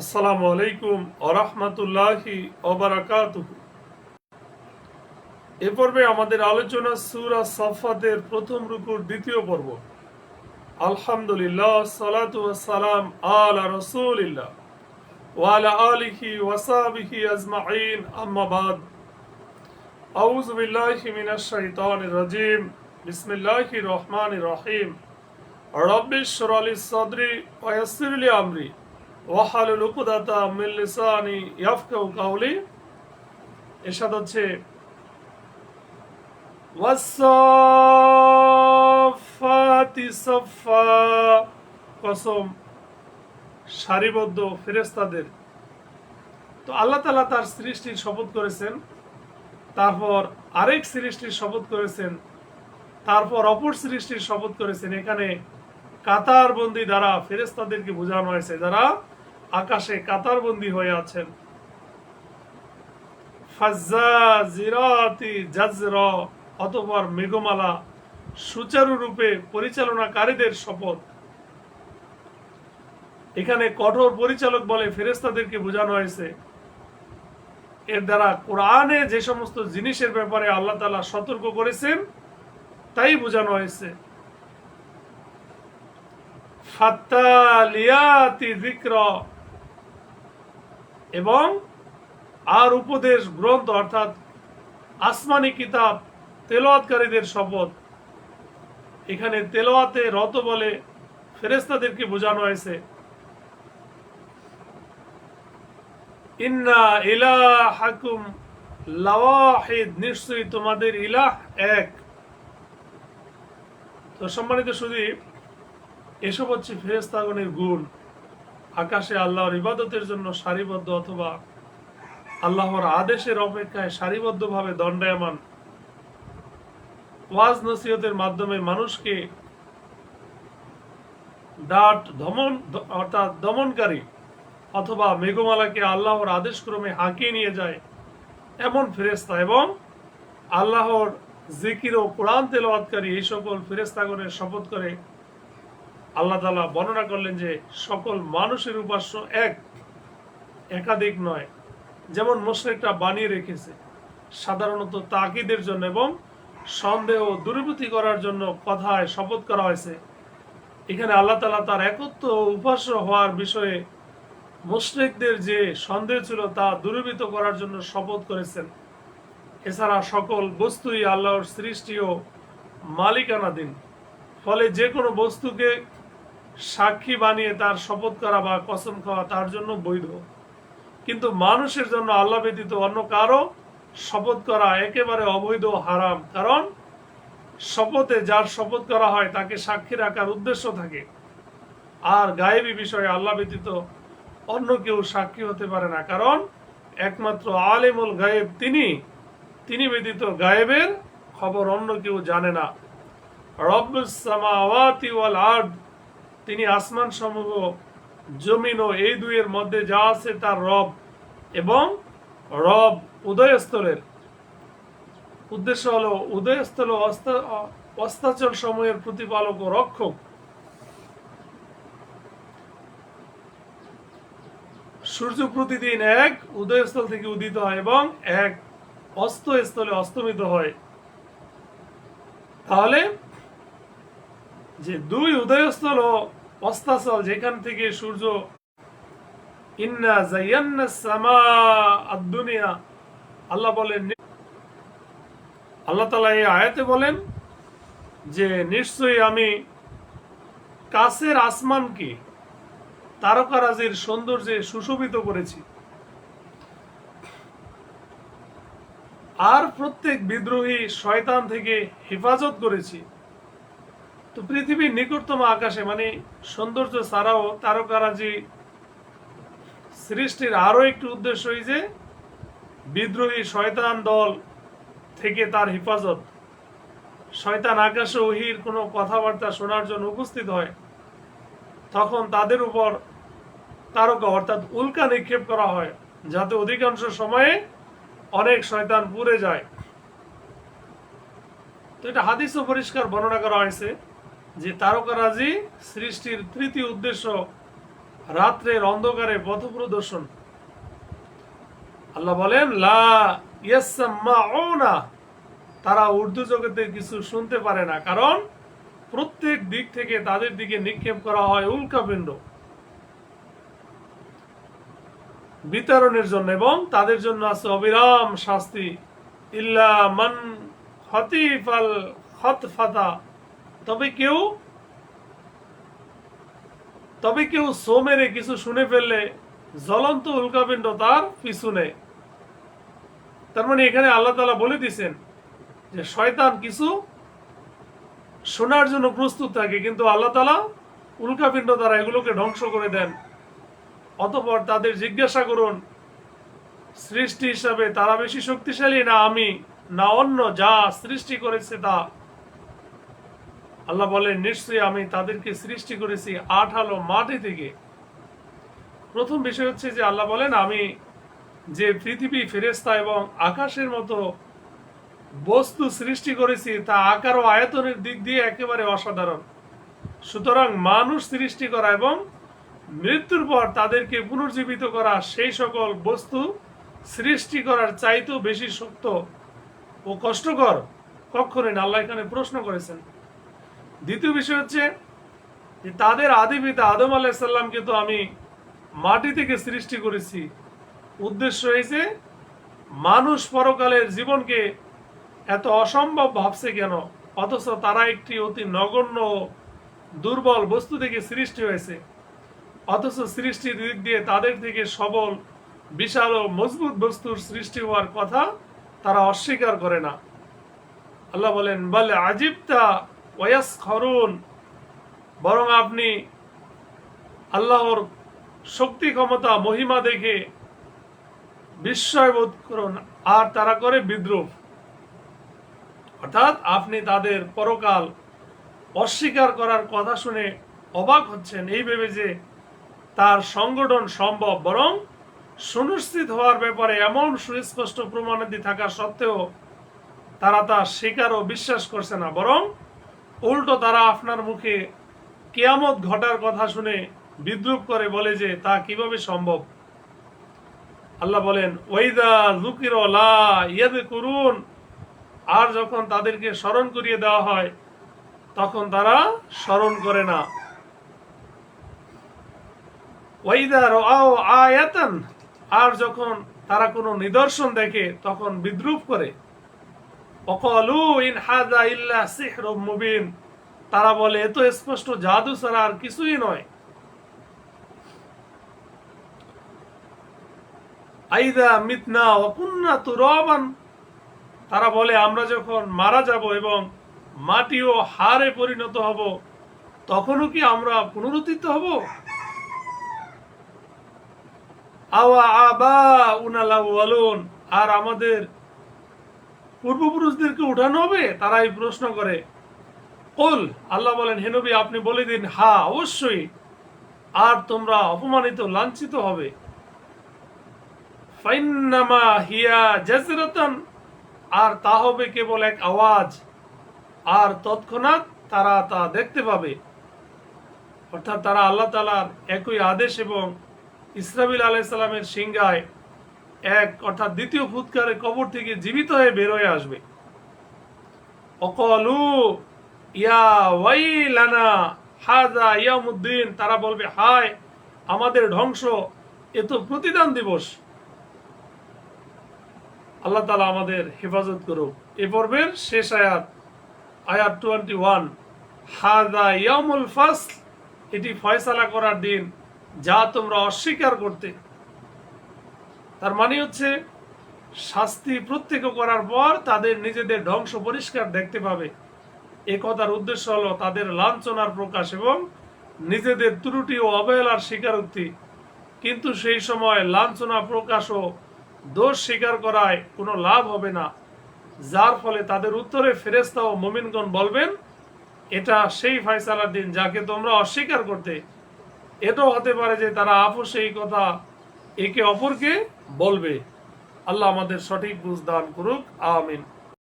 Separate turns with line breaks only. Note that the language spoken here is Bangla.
আসসালামু আলাইকুম আরহামতুল্লাহি অবরাকাতুহ এ পর্বে আমাদের আলোচনা সুরা সাফাতের প্রথম রুকুর দ্বিতীয় পর্ব। আলহামদুলিল্লাহ, সালাতু সালাম আলা রসুলিল্লাহ ওয়ালা আলিহি ওয়াসাবিহি আজমাইন। আম্মা বাদ। আউযু বিল্লাহি মিনাশ শাইতানির রাজিম। বিসমিল্লাহির রহমানির রহিম। রব্বিশ শরলি সদরি ওয়াসির আমরি। ওয়াহালুল উকদাতা মিন লিসানি ইয়াফকাহু কাওলি এরশাদ হচ্ছে ওয়াসাফাতি সাফা কসম, সারিবদ্ধ ফেরেশতাদের। তো আল্লাহ তাআলা তার সৃষ্টির শপথ করেছেন, তারপর আরেক সৃষ্টির শপথ করেছেন, তারপর অপর সৃষ্টির শপথ করেছেন। এখানে কাতারবন্দি দ্বারা ফেরেস্তাদেরকে বোঝানো হয়েছে, যারা আকাশে কাতারবন্দি হয়ে আছেন। অতঃপর মেঘমালা সুচারুরূপে পরিচালনাকারীদের শপথ। এখানে কঠোর পরিচালক বলে ফেরেস্তাদেরকে বোঝানো হয়েছে। এর দ্বারা কোরআনে যে সমস্ত জিনিসের ব্যাপারে আল্লাহ তালা সতর্ক করেছেন, তাই বোঝানো হয়েছে। ফাত্তালিয়াতি যিকর এবং আর উপদেশ গ্রন্থ অর্থাৎ আসমানি কিতাব তেলাওয়াতকারীদের শপথ। এখানে তেলাওয়াতে রত বলে ফেরেস্তাদেরকে বোঝানো হয়েছে। ইন্না ইলাহাকুম লাওয়াহিদ, নিশ্চয়ই তোমাদের ইলাহ এক। তো সম্মানিত সুদীপ, এসব হচ্ছে ফেরেস্তাগণের গুণ। আকাশে আল্লাহর ইবাদতের জন্য সারিবদ্ধ অথবা আল্লাহর আদেশের অপেক্ষায় সারিবদ্ধভাবে দণ্ডায়মান ওয়াজ নসিহতের মাধ্যমে মানুষকে ডাট দমন অর্থাৎ দমনকারী অথবা মেঘমালাকে আল্লাহর আদেশক্রমে হাঁকিয়ে নিয়ে যায় এমন ফেরেস্তা এবং আল্লাহর জিকির ও কোরআন তেলাওয়াতকারী এই সকল ফেরেস্তাগণের শপথ করে আল্লাহ তালা বর্ণনা করলেন যে সকল মানুষের উপাস্য এক, একাধিক নয়। যেমন মোশরেকটা বানিয়ে রেখেছে, সাধারণত তাকিদের জন্য এবং সন্দেহ দূরীভূতি করার জন্য কথায় শপথ করা হয়েছে। এখানে আল্লাহ তালা তার একত্র উপাস্য হওয়ার বিষয়ে মুশরিকদের যে সন্দেহ ছিল তা দূরীভূত করার জন্য শপথ করেছেন। এছাড়া সকল বস্তুই আল্লাহর সৃষ্টি ও মালিকানাধীন। ফলে যে কোনো বস্তুকে সাক্ষী বানিয়ে তার শপথ করা বা কসম খাওয়া তার জন্য বৈধ। কিন্তু মানুষের জন্য আল্লাহ ব্যতীত অন্য কারও শপথ করা একেবারে অবৈধ হারাম। কারণ শপথে যার শপথ করা হয় তাকে সাক্ষী রাখার উদ্দেশ্য থাকে। আর গায়েবী বিষয়ে আল্লাহ ব্যতীত অন্য কেউ সাক্ষী হতে পারে না। কারণ একমাত্র আলেমুল গায়েব তিনি তিনি ব্যতীত গায়েবের খবর অন্য কেউ জানে না। রব্বুসামাওয়াতি ওয়াল আরদ তিনি আসমান সমূহ, জমিন ও এই দুইয়ের মধ্যে যা আছে তার রব এবং রব উদয়স্থলের। উদ্দেশ্য হলো উদয়স্থল অস্তাচল সময়ের প্রতিপালক ও রক্ষক। সূর্য প্রতিদিন এক, উদয়স্থল থেকে উদিত হয় এবং এক অস্তস্থলে অস্তমিত হয়। তাহলে যে দুই উদয়স্থল ও অস্তাচল, যেখান থেকে সূর্য, ইন্না জাইয়ান্না সামা আদ-দুনিয়া। আল্লাহ বলেন, আল্লাহ তাআলা এই আয়াতে বলেন যে, নিশ্চয়ই আমি কাছের আসমানকে তারকারাজির সৌন্দর্যে সুশোভিত করেছি। আর প্রত্যেক বিদ্রোহী শয়তান থেকে হেফাজত করেছি। তো পৃথিবীর নিকটতম আকাশে মানে সৌন্দর্য ছাড়াও তারকারাজি সৃষ্টির আরও একটি উদ্দেশ্য এই যে, বিদ্রোহী শয়তান দল থেকে তার হেফাজত। শয়তান আকাশে ওহির কোনো কথাবার্তা শোনার জন্য উপস্থিত হয়, তখন তাদের উপর তারকা অর্থাৎ উল্কা নিক্ষেপ করা হয়, যাতে অধিকাংশ সময়ে অনেক শয়তান পুড়ে যায়। তো এটা হাদিসও পরিষ্কার বর্ণনা করা হয়েছে। যে তারকারাজি সৃষ্টির তৃতীয় উদ্দেশ্য রাত্রের অন্ধকারে পথ প্রদর্শন আল্লাহ বলেন, লা তারা উর্দু জগতে কিছু শুনতে পারে না, কারণ প্রত্যেক দিক থেকে তাদের দিকে নিক্ষেপ করা হয় উল্কাপিণ্ড বিতরণের জন্য এবং তাদের জন্য আছে অবিরাম শাস্তি। ইল্লা মান হতিফাল হতফাতা তবে কেউ তবে কেউ সো মেরে কিছু শুনে ফেললে জ্বলন্ত উল্কাপিণ্ড তার পিছু নেয় তার মানে এখানে আল্লাহ তালা বলে দিছেন যে শয়তান কিছু শোনার জন্য প্রস্তুত থাকে, কিন্তু আল্লাহ তালা উল্কাপিণ্ড দ্বারা এগুলোকে ধ্বংস করে দেন। অতপর তাদের জিজ্ঞাসা করুন, সৃষ্টি হিসাবে তারা বেশি শক্তিশালী না আমি, না অন্য যা সৃষ্টি করেছে তা? আল্লাহ বলেন, নিশ্চয়ই আমি তাদেরকে সৃষ্টি করেছি আট আলো মাটি থেকে। প্রথম বিষয় হচ্ছে যে আল্লাহ বলেন, আমি যে পৃথিবী ফেরেস্তা এবং আকাশের মতো বস্তু সৃষ্টি করেছি, তা আকার ও আয়তনের দিক দিয়ে একেবারে অসাধারণ। সুতরাং মানুষ সৃষ্টি করা এবং মৃত্যুর পর তাদেরকে পুনর্জীবিত করা সেই সকল বস্তু সৃষ্টি করার চাইতেও বেশি শক্ত ও কষ্টকর। না আল্লাহ এখানে প্রশ্ন করেছেন দ্বিতীয় বিষয় হচ্ছে যে তাদের আদি পিতা আদম আলাহিসাল্লামকে তো আমি মাটি থেকে সৃষ্টি করেছি। উদ্দেশ্য হয়েছে মানুষ পরকালের জীবনকে এত অসম্ভব ভাবছে কেন? অথচ তারা একটি অতি নগণ্য দুর্বল বস্তু থেকে সৃষ্টি হয়েছে। অথচ সৃষ্টির দিক দিয়ে তাদের থেকে সবল, বিশাল ও মজবুত বস্তুর সৃষ্টি হওয়ার কথা তারা অস্বীকার করে না। আল্লাহ বলেন, বলে আজিবতা ওয়াস খরুন, বরং আপনি আল্লাহর শক্তি, ক্ষমতা, মহিমা দেখে বিস্ময় বোধ করুন, আর তারা করে বিদ্রুপ। অর্থাৎ আপনি তাদের পরকাল অস্বীকার করার কথা শুনে অবাক হচ্ছেন। এই ভেবে যে তার সংগঠন সম্ভব, বরং সুনিশ্চিত হওয়ার ব্যাপারে এমন সুস্পষ্ট প্রমাণাদি থাকা সত্ত্বেও তারা তা স্বীকার ও বিশ্বাস করছে না, বরং উল্টো তারা আপনার মুখে কেয়ামত ঘটার কথা শুনে বিদ্রুপ করে বলে যে, তা কীভাবে সম্ভব? আল্লাহ বলেন, ওয়াইদা জুকির করুন আর যখন তাদেরকে স্মরণ করিয়ে দেওয়া হয়, তখন তারা স্মরণ করে না। ওয়াইদা রাও আয়াতান। আর যখন তারা কোনো নিদর্শন দেখে, তখন বিদ্রুপ করে। অকলু ইন হাদা ইল্লা সিহরুম মুবিন। তারা বলে এত স্পষ্ট জাদু ছাড়া আর কিছুই নয়। আইদা মিতনা অকুন্না তুরবান। তারা বলে, আমরা যখন মারা যাব এবং মাটি ও হারে পরিণত হব, তখনও কি আমরা পুনরুত্থিত হব? আওয়া আবা উনালাউয়ালুন আর আমাদের পূর্বপুরুষদেরকে উঠানো হবে? তারা এই প্রশ্ন করে। কল, আল্লাহ বলেন হেনবি আপনি বলে দিন, হা, অবশ্যই। আর তোমরা অপমানিত, লাঞ্ছিত হবে। ফাইন্নামা হিয়া জাজরাতান আর তা হবে কেবল এক আওয়াজ। আর তৎক্ষণাৎ তারা তা দেখতে পাবে। অর্থাৎ তারা আল্লাহ তালার একই আদেশ এবং ইসরাবিল আলাইসাল্লামের সিংহায় এক, অর্থাৎ দ্বিতীয় ফুৎকারের কবর থেকে জীবিত হয়ে বের হয়ে আসবে। অকলু, ইয়া ওয়াইলানা হাজা ইয়ামুদ্দিন তারা বলবে, হায়, আমাদের ধ্বংস, এ তো প্রতিদান দিবস। আল্লাহ তালা আমাদের হেফাজত করুক। এ পর্বের শেষ আয়াত আয়াত টোয়েন্টি ওয়ান হাদা ইয়ামুল ফাসল। এটি ফয়সালা করার দিন, যা তোমরা অস্বীকার করতে তার মানে হচ্ছে, শাস্তি প্রত্যেক করার পর তাদের নিজেদের ধ্বংস পরিষ্কার দেখতে পাবে। এ কথার উদ্দেশ্য হলো তাদের লাঞ্ছনার প্রকাশ এবং নিজেদের ত্রুটি ও অবহেলার স্বীকারোক্তি। কিন্তু সেই সময় লাঞ্ছনা প্রকাশ ও দোষ স্বীকার করায় কোনো লাভ হবে না। যার ফলে তাদের উত্তরে ফেরেস্তা ও মোমিনগণ বলবেন, এটা সেই ফয়সালার দিন যাকে তোমরা অস্বীকার করতে। এটাও হতে পারে যে তারা আপোষ এই কথা একে অপরকে বলবে আল্লাহ আমাদের সঠিক বুঝ দান করুক আমিন।